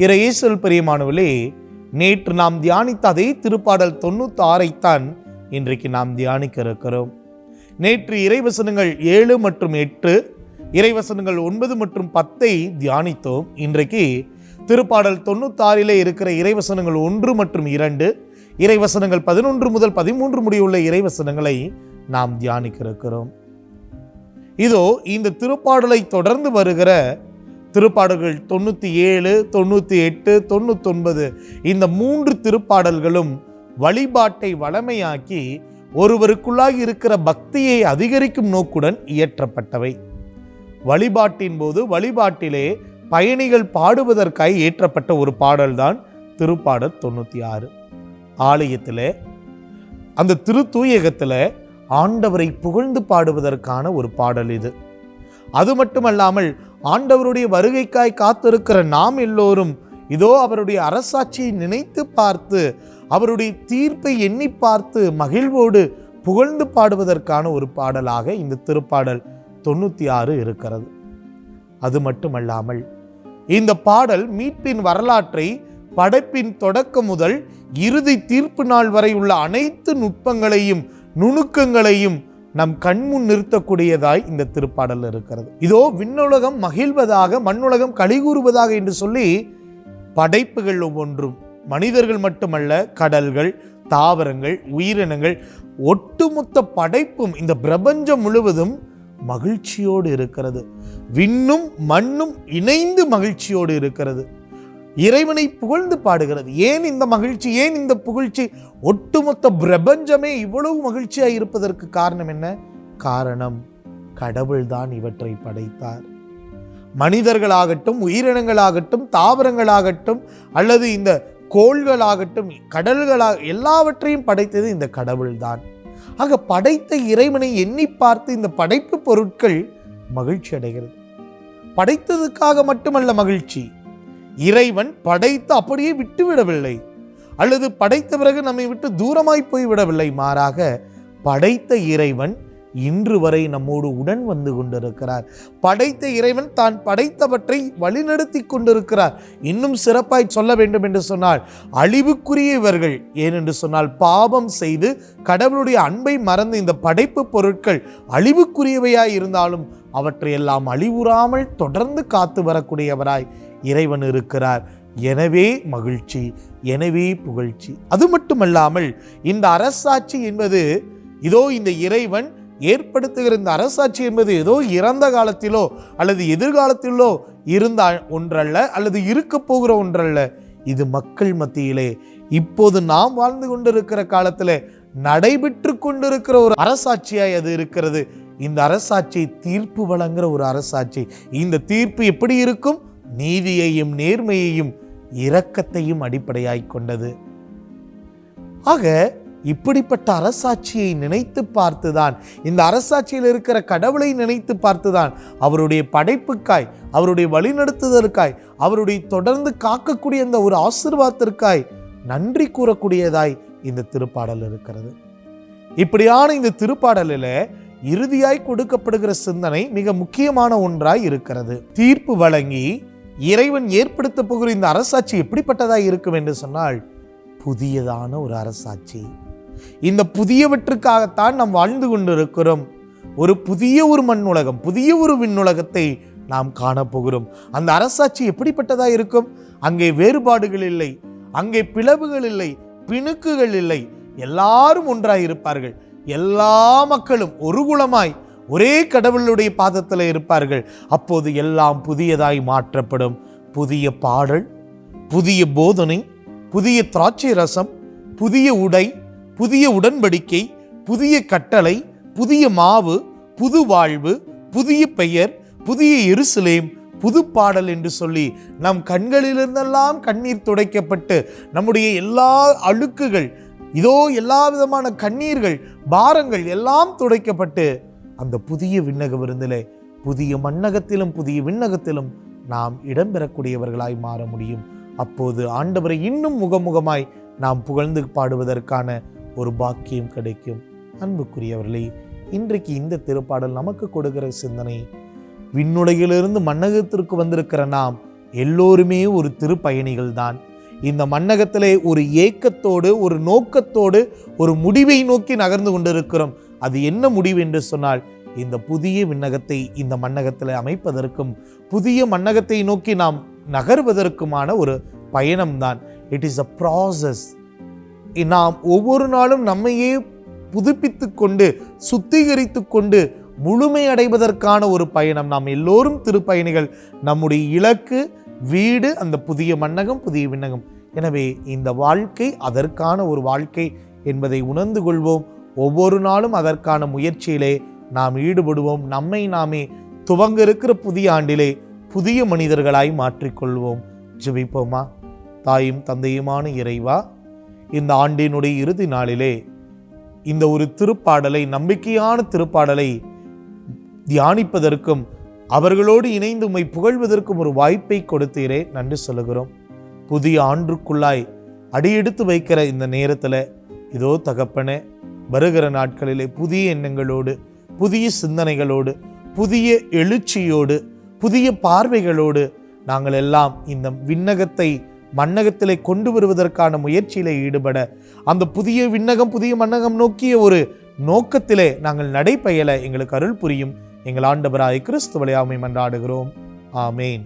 இறையேசல் பிரியமானவர்களே நேற்று நாம் தியானித்த அதே திருப்பாடல் தொண்ணூத்தி ஆறைத்தான் இன்றைக்கு நாம் தியானிக்க இருக்கிறோம். நேற்று இறைவசனங்கள் ஏழு மற்றும் எட்டு இறைவசனங்கள் ஒன்பது மற்றும் பத்தை தியானித்தோம். இன்றைக்கு திருப்பாடல் தொண்ணூத்தாறிலே இருக்கிற இறைவசனங்கள் ஒன்று மற்றும் இரண்டு இறைவசனங்கள் பதினொன்று முதல் பதிமூன்று முடிவுள்ள இறைவசனங்களை நாம் தியானிக்க இருக்கிறோம். இதோ இந்த திருப்பாடலை தொடர்ந்து வருகிற திருப்பாடல்கள் தொண்ணூற்றி ஏழு தொண்ணூற்றி எட்டு தொண்ணூத்தொன்பது. இந்த மூன்று திருப்பாடல்களும் வழிபாட்டை வளமையாக்கி ஒருவருக்குள்ளாக இருக்கிற பக்தியை அதிகரிக்கும் நோக்குடன் இயற்றப்பட்டவை. வழிபாட்டின் போது வழிபாட்டிலே பயணிகள் பாடுவதற்காய் ஏற்றப்பட்ட ஒரு பாடல்தான் திருப்பாடல் தொண்ணூற்றி ஆறு. ஆலயத்தில் அந்த திருத்தூயகத்தில் ஆண்டவரை புகழ்ந்து பாடுவதற்கான ஒரு பாடல் இது. அது மட்டுமல்லாமல் ஆண்டவருடைய வருகைக்காய் காத்திருக்கிற நாம் எல்லோரும் இதோ அவருடைய அரசாட்சியை நினைத்து பார்த்து அவருடைய தீர்ப்பை எண்ணி பார்த்து மகிழ்வோடு புகழ்ந்து பாடுவதற்கான ஒரு பாடலாக இந்த திருப்பாடல் தொண்ணூற்றி ஆறு இருக்கிறது. அது மட்டுமல்லாமல் இந்த பாடல் மீட்பின் வரலாற்றை படைப்பின் தொடக்கம் முதல் இறுதி தீர்ப்பு நாள் வரை உள்ள அனைத்து நுட்பங்களையும் நுணுக்கங்களையும் நம் கண்முன் நிறுத்தக்கூடியதாய் இந்த திருப்பாடல் இருக்கிறது. இதோ விண்ணுலகம் மகிழ்வதாக மண்ணுலகம் கலிகூறுவதாக என்று சொல்லி படைப்புகள் ஒவ்வொன்றும் மனிதர்கள் மட்டுமல்ல கடல்கள் தாவரங்கள் உயிரினங்கள் ஒட்டுமொத்த படைப்பும் இந்த பிரபஞ்சம் முழுவதும் மகிழ்ச்சியோடு இருக்கிறது. விண்ணும் மண்ணும் இணைந்து மகிழ்ச்சியோடு இருக்கிறது. இறைவனை புகழ்ந்து பாடுகிறது. ஏன் இந்த மகிழ்ச்சி? ஏன் இந்த புகழ்ச்சி? ஒட்டுமொத்த பிரபஞ்சமே இவ்வளவு மகிழ்ச்சியாக இருப்பதற்கு காரணம் என்ன? காரணம் கடவுள்தான் இவற்றை படைத்தார். மனிதர்களாகட்டும் உயிரினங்களாகட்டும் தாவரங்களாகட்டும் அல்லது இந்த கோள்களாகட்டும் கடல்களாக எல்லாவற்றையும் படைத்தது இந்த கடவுள்தான் ஆக படைத்த இறைவனை எண்ணி பார்த்து இந்த படைப்பு பொருட்கள் மகிழ்ச்சி அடைகிறது படைத்ததுக்காக மட்டுமல்ல மகிழ்ச்சி. இறைவன் படைத்து அப்படியே விட்டுவிடவில்லை. அல்லது படைத்த பிறகு நம்மை விட்டு தூரமாய் போய் விடவில்லை. மாறாக படைத்த இறைவன் இன்று வரை நம்மோடு உடன் வந்து கொண்டிருக்கிறார். படைத்த இறைவன் தான் படைத்தவற்றை வழிநடத்தி கொண்டிருக்கிறார். இன்னும் சிறப்பாய் சொல்ல வேண்டும் என்று சொன்னால் அழிவுக்குரிய இவர்கள். ஏனென்று சொன்னால் பாவம் செய்து கடவுளுடைய அன்பை மறந்து இந்த படைப்பு பொருட்கள் அழிவுக்குரியவையாய் இருந்தாலும் அவற்றையெல்லாம் அழிவுறாமல் தொடர்ந்து காத்து வரக்கூடியவராய் இறைவன் இருக்கிறார். எனவே மகிழ்ச்சி எனவே புகழ்ச்சி. அது மட்டுமல்லாமல் இந்த அரசாட்சி என்பது இதோ இந்த இறைவன் ஏற்படுத்துகிற இந்த அரசாட்சி என்பது ஏதோ இறந்த காலத்திலோ அல்லது எதிர்காலத்திலோ இருந்த ஒன்றல்ல அல்லது இருக்க போகிற ஒன்றல்ல. இது மக்கள் மத்தியிலே இப்போது நாம் வாழ்ந்து கொண்டிருக்கிற காலத்தில் நடைபெற்று கொண்டிருக்கிற ஒரு அரசாட்சியாய் அது இருக்கிறது. இந்த அரசாட்சி தீர்ப்பு வழங்குற ஒரு அரசாட்சி. இந்த தீர்ப்பு எப்படி இருக்கும்? நீதியையும் நேர்மையையும் இரக்கத்தையும் அடிப்படையாய் கொண்டது. ஆக இப்படிப்பட்ட அரசாட்சியை நினைத்து பார்த்துதான் இந்த அரசாட்சியில் இருக்கிற கடவுளை நினைத்து பார்த்துதான் அவருடைய படைப்புக்காய் அவருடைய வழிநடத்துதலுக்காய் அவருடைய தொடர்ந்து காக்கக்கூடிய அந்த ஒரு ஆசிர்வாதத்திற்காய் நன்றி கூறக்கூடியதாய் இந்த திருப்பாடல் இருக்கிறது. இப்படியான இந்த திருப்பாடலில் இறுதியாய் கொடுக்கப்படுகிற சிந்தனை மிக முக்கியமான ஒன்றாய் இருக்கிறது. தீர்ப்பு வழங்கி இறைவன் ஏற்படுத்த போகிற இந்த அரசாட்சி எப்படிப்பட்டதாக இருக்கும் என்று சொன்னால் புதியதான ஒரு அரசாட்சி. இந்த புதியவற்றுக்காகத்தான் நாம் வாழ்ந்து கொண்டிருக்கிறோம். ஒரு புதிய ஒரு மண் உலகம் புதிய ஒரு விண்ணுலகத்தை நாம் காணப்போகிறோம் அந்த அரசாட்சி எப்படிப்பட்டதாக இருக்கும்? அங்கே வேறுபாடுகள் இல்லை அங்கே பிளவுகள் இல்லை பிணுக்குகள் இல்லை. எல்லாரும் ஒன்றாக இருப்பார்கள் எல்லா மக்களும் ஒரு குலமாய் ஒரே கடவுளுடைய பாதத்தில் இருப்பார்கள். அப்போது எல்லாம் புதியதாய் மாற்றப்படும். புதிய பாடல் புதிய போதனை புதிய திராட்சை ரசம் புதிய உடை புதிய உடன்படிக்கை புதிய கட்டளை புதிய மாவு புது வாழ்வு புதிய பெயர் புதிய எருசலேம் புது பாடல் என்று சொல்லி நம் கண்களிலிருந்தெல்லாம் கண்ணீர் துடைக்கப்பட்டு நம்முடைய எல்லா அழுக்குகள் இதோ எல்லா விதமான கண்ணீர்கள் பாரங்கள் எல்லாம் துடைக்கப்பட்டு அந்த புதிய விண்ணக விருந்திலே புதிய மண்ணகத்திலும் புதிய விண்ணகத்திலும் நாம் இடம்பெறக்கூடியவர்களாய் மாற முடியும். அப்போது ஆண்டவரை இன்னும் முகமுகமாய் நாம் புகழ்ந்து பாடுவதற்கான ஒரு பாக்கியம் கிடைக்கும். அன்புக்குரியவர்களே இன்றைக்கு இந்த திருப்பாடல் நமக்கு கொடுக்கிற சிந்தனை விண்ணுலகிலிருந்து மன்னகத்திற்கு வந்திருக்கிற நாம் எல்லோருமே ஒரு திருப்பயணிகள் தான். இந்த மண்ணகத்திலே ஒரு ஏக்கத்தோடு ஒரு நோக்கத்தோடு ஒரு முடிவை நோக்கி நகர்ந்து கொண்டிருக்கிறோம். அது என்ன முடிவு என்று சொன்னால் இந்த புதிய விண்ணகத்தை இந்த மண்ணகத்தில் அமைப்பதற்கும் புதிய மண்ணகத்தை நோக்கி நாம் நகர்வதற்குமான ஒரு பயணம்தான். இட் இஸ் அ ப்ராசஸ் நாம் ஒவ்வொரு நாளும் நம்மையே புதுப்பித்து கொண்டு சுத்திகரித்து கொண்டு முழுமை அடைவதற்கான ஒரு பயணம். நாம் எல்லோரும் திருப்பயணிகள் நம்முடைய இலக்கு வீடு அந்த புதிய மன்னகம் புதிய விண்ணகம். எனவே இந்த வாழ்க்கை அதற்கான ஒரு வாழ்க்கை என்பதை உணர்ந்து கொள்வோம். ஒவ்வொரு நாளும் அதற்கான முயற்சியிலே நாம் ஈடுபடுவோம். நம்மை நாமே துவங்க இருக்கிற புதிய ஆண்டிலே புதிய மனிதர்களாய் மாற்றிக்கொள்வோம். ஜெபிப்போமா? தாயும் தந்தையுமான இறைவா இந்த ஆண்டினுடைய இறுதி நாளிலே இந்த ஒரு திருப்பாடலை நம்பிக்கையான திருப்பாடலை தியானிப்பதற்கும் அவர்களோடு இணைந்து உம்மை புகழ்வதற்கும் ஒரு வாய்ப்பை கொடுத்தீரே நன்றி சொல்லுகிறோம். புதிய ஆண்டுக்குள்ளாய் அடியெடுத்து வைக்கிற இந்த நேரத்தில் இதோ தகப்பனே வருகிற நாட்களிலே புதிய எண்ணங்களோடு புதிய சிந்தனைகளோடு புதிய எழுச்சியோடு புதிய பார்வைகளோடு நாங்கள் எல்லாம் இந்த விண்ணகத்தை மண்ணகத்திலே கொண்டு வருவதற்கான முயற்சியிலே ஈடுபட அந்த புதிய விண்ணகம் புதிய மண்ணகம் நோக்கிய ஒரு நோக்கத்திலே நாங்கள் நடைபயல எங்களுக்கு அருள் புரியும். எங்கள் ஆண்டவராய் கிறிஸ்துவலையாமை மன்றாடுகிறோம் ஆமேன்.